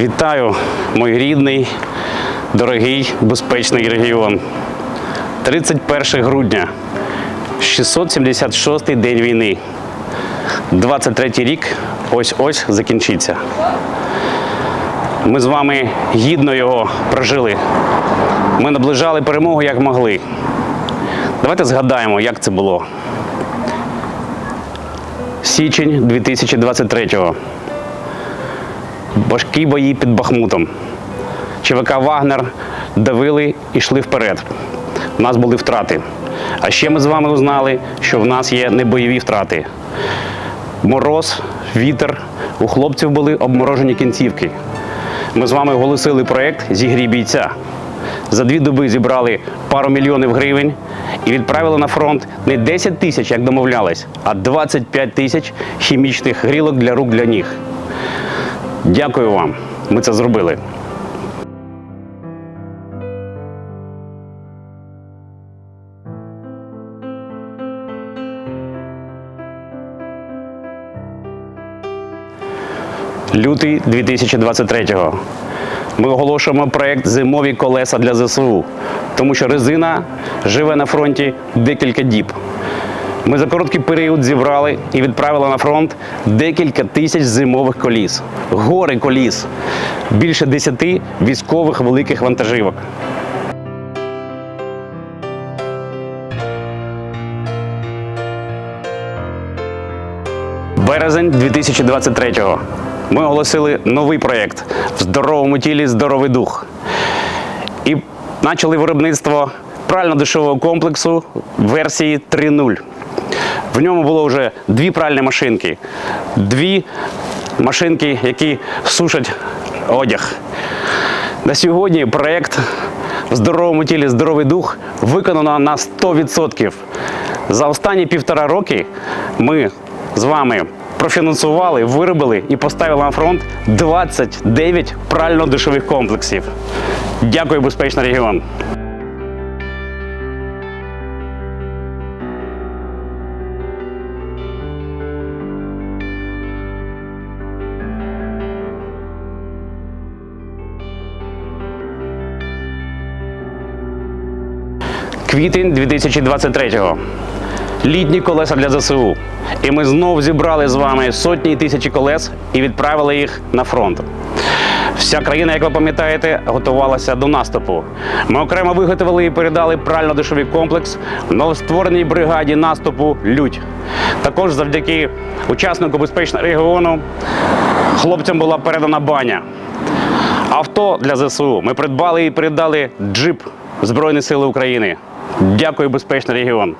Вітаю, мій рідний, дорогий, безпечний регіон. 31 грудня, 676-й день війни. 23 рік ось-ось закінчиться. Ми з вами гідно його прожили. Ми наближали перемогу як могли. Давайте згадаємо, як це було. Січень 2023-го. Важкі бої під Бахмутом. ЧВК Вагнер давили і йшли вперед. У нас були втрати. А ще ми з вами узнали, що в нас є небойові втрати. Мороз, вітер. У хлопців були обморожені кінцівки. Ми з вами оголосили проєкт Зігрій бійця. За дві доби зібрали пару мільйонів гривень і відправили на фронт не 10 тисяч, як домовлялись, а 25 тисяч хімічних грілок для рук для ніг. Дякую вам. Ми це зробили. Лютий 2023-го. Ми оголошуємо проєкт Зимові колеса для ЗСУ, тому що резина живе на фронті декілька діб. Ми за короткий період зібрали і відправили на фронт декілька тисяч зимових коліс, гори коліс, більше десяти військових великих вантажівок. Березень 2023-го. Ми оголосили новий проєкт в здоровому тілі здоровий дух. І почали виробництво прально-душового комплексу версії 3.0. В ньому було вже дві пральні машинки, дві машинки, які сушать одяг. На сьогодні проєкт в здоровому тілі здоровий дух виконано на 100%. За останні півтора роки ми з вами профінансували, виробили і поставили на фронт 29 прально-душових комплексів. Дякую, безпечний регіон. Квітень 2023-го. Літні колеса для ЗСУ. І ми знову зібрали з вами сотні і тисячі колес і відправили їх на фронт. Вся країна, як ви пам'ятаєте, готувалася до наступу. Ми окремо виготовили і передали прально-душовий комплекс новоствореній бригаді наступу Людь. Також завдяки учаснику безпечного регіону хлопцям була передана баня. Авто для ЗСУ. Ми придбали і передали джип Збройні Сили України. Дякую, безпечний регіон.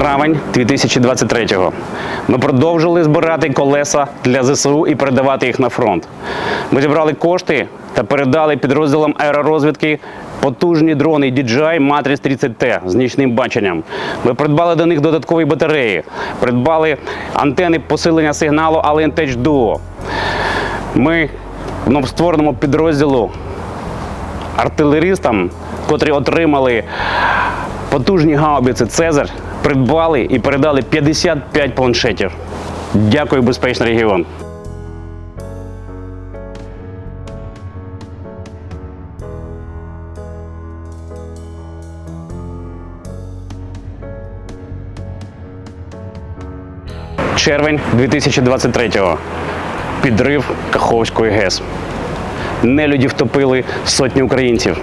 Травень 2023-го. Ми продовжили збирати колеса для ЗСУ і передавати їх на фронт. Ми зібрали кошти та передали підрозділам аеророзвідки потужні дрони DJI Matrix 30T з нічним баченням. Ми придбали до них додаткові батареї, придбали антени посилення сигналу Alien Tech Duo. Ми в новоствореному підрозділу артилеристам, котрі отримали потужні гаубиці Цезар, придбали і передали 55 планшетів. Дякую, безпечний регіон. Червень 2023-го. Підрив Каховської ГЕС. Нелюді втопили сотні українців.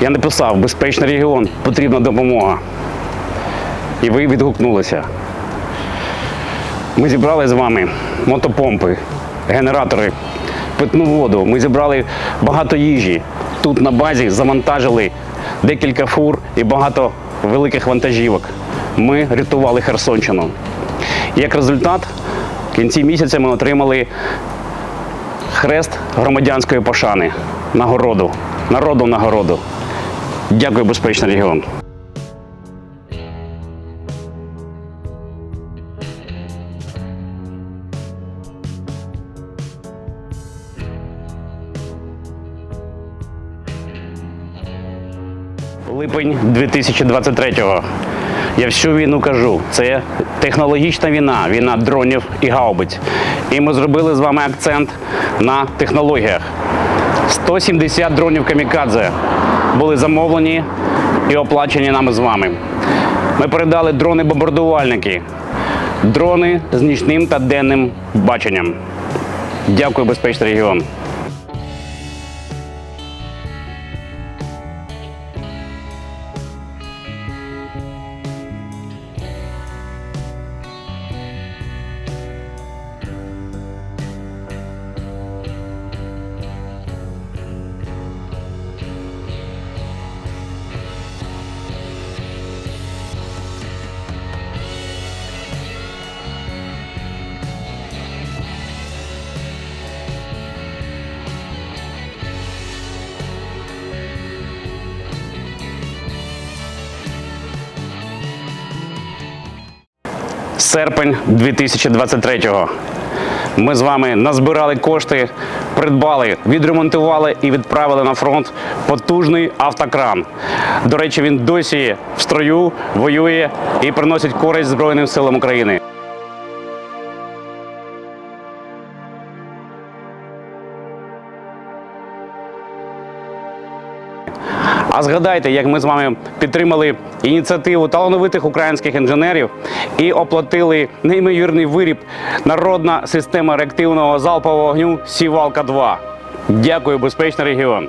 Я написав, безпечний регіон, потрібна допомога. І ви відгукнулися. Ми зібрали з вами мотопомпи, генератори, питну воду. Ми зібрали багато їжі. Тут на базі завантажили декілька фур і багато великих вантажівок. Ми рятували Херсонщину. Як результат, в кінці місяця ми отримали хрест громадянської пошани, нагороду, народу нагороду. Дякую, безпечний регіон. Липень 2023-го. Я всю війну кажу, це технологічна війна, війна дронів і гаубиць. І ми зробили з вами акцент на технологіях. 170 дронів камікадзе були замовлені і оплачені нами з вами. Ми передали дрони-бомбардувальники, дрони з нічним та денним баченням. Дякую, безпечний регіон. Серпень 2023-го. Ми з вами назбирали кошти, придбали, відремонтували і відправили на фронт потужний автокран. До речі, він досі в строю воює і приносить користь Збройним силам України. А згадайте, як ми з вами підтримали ініціативу талановитих українських інженерів і оплатили неймовірний виріб народна система реактивного залпового вогню Сівалка 2. Дякую, безпечний регіон.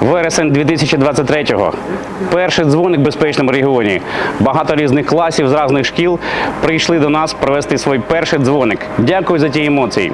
Вересень 2023-го. Перший дзвоник в безпечному регіоні. Багато різних класів з різних шкіл прийшли до нас провести свій перший дзвоник. Дякую за ті емоції.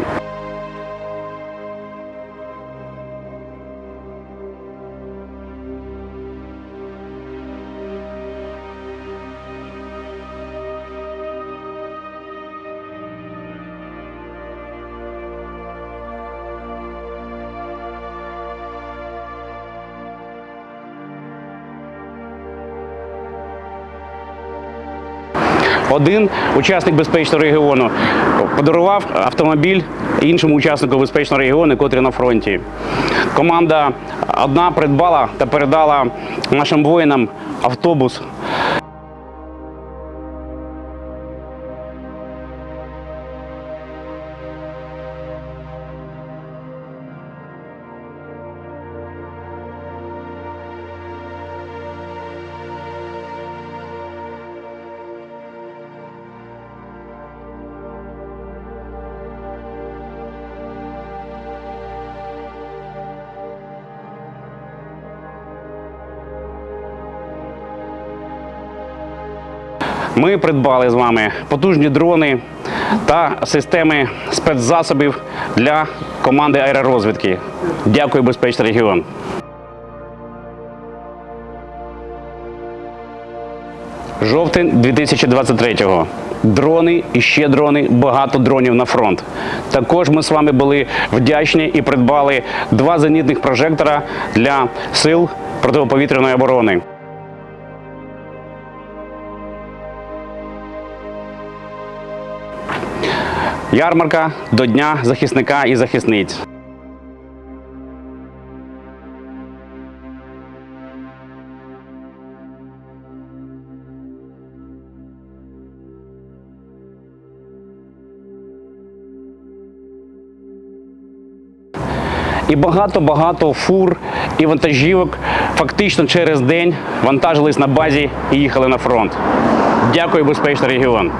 Один учасник безпечного регіону подарував автомобіль іншому учаснику безпечного регіону, котрий на фронті. Команда одна придбала та передала нашим воїнам автобус. Ми придбали з вами потужні дрони та системи спецзасобів для команди аеророзвідки. Дякую, безпечний регіон. Жовтень 2023-го. Дрони і ще дрони, багато дронів на фронт. Також ми з вами були вдячні і придбали два зенітних прожектора для сил протиповітряної оборони. Ярмарка до Дня захисника і захисниць. І багато-багато фур і вантажівок фактично через день вантажились на базі і їхали на фронт. Дякую, безпечний регіон.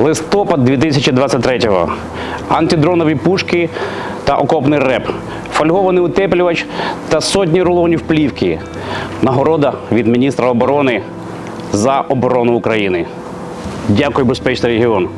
Листопад 2023-го. Антидронові пушки та окопний реп. Фольгований утеплювач та сотні рулонів плівки. Нагорода від міністра оборони за оборону України. Дякую, безпечний регіон.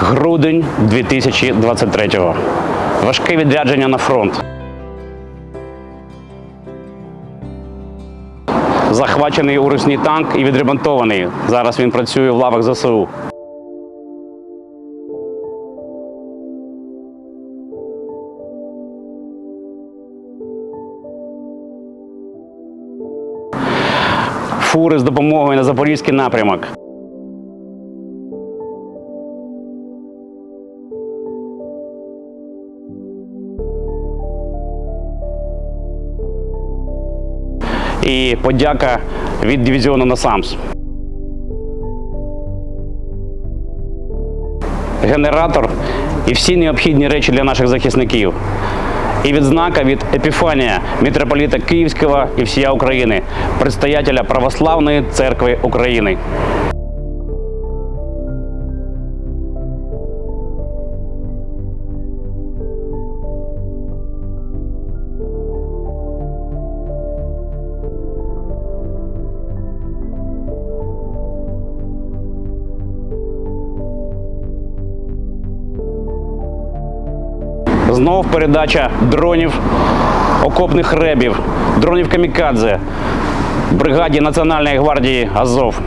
Грудень 2023-го. Важке відрядження на фронт. Захвачений у Русні танк і відремонтований. Зараз він працює в лавах ЗСУ. Фури з допомогою на запорізький напрямок. І подяка від дивізіону НАСАМС. Генератор і всі необхідні речі для наших захисників. І відзнака від Епіфанія, митрополіта Київського і всія України, предстоятеля Православної церкви України. Знов передача дронів, окопних ребів, дронів камікадзе бригаді Національної гвардії Азов.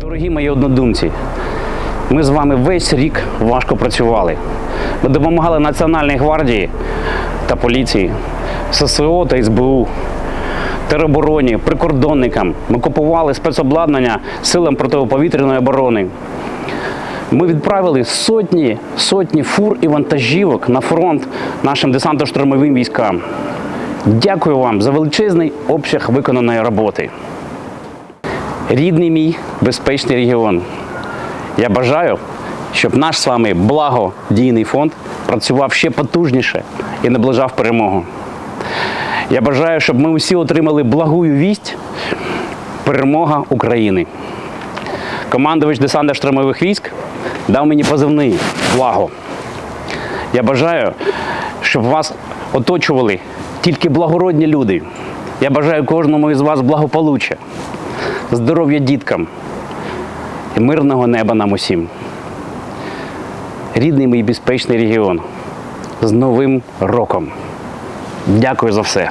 Дорогі мої однодумці, ми з вами весь рік важко працювали. Ми допомагали Національній гвардії та поліції, ССО та СБУ, теробороні, прикордонникам. Ми купували спецобладнання силам протиповітряної оборони. Ми відправили сотні сотні фур і вантажівок на фронт нашим десантно-штурмовим військам. Дякую вам за величезний обсяг виконаної роботи. Рідний мій безпечний регіон. Я бажаю, щоб наш з вами благодійний фонд працював ще потужніше і наближав перемогу. Я бажаю, щоб ми усі отримали благую вість перемога України. Командувач десанта штурмових військ дав мені позивний благо. Я бажаю, щоб вас оточували тільки благородні люди. Я бажаю кожному із вас благополуччя, здоров'я діткам мирного неба нам усім. Рідний мій безпечний регіон. З Новим роком. Дякую за все.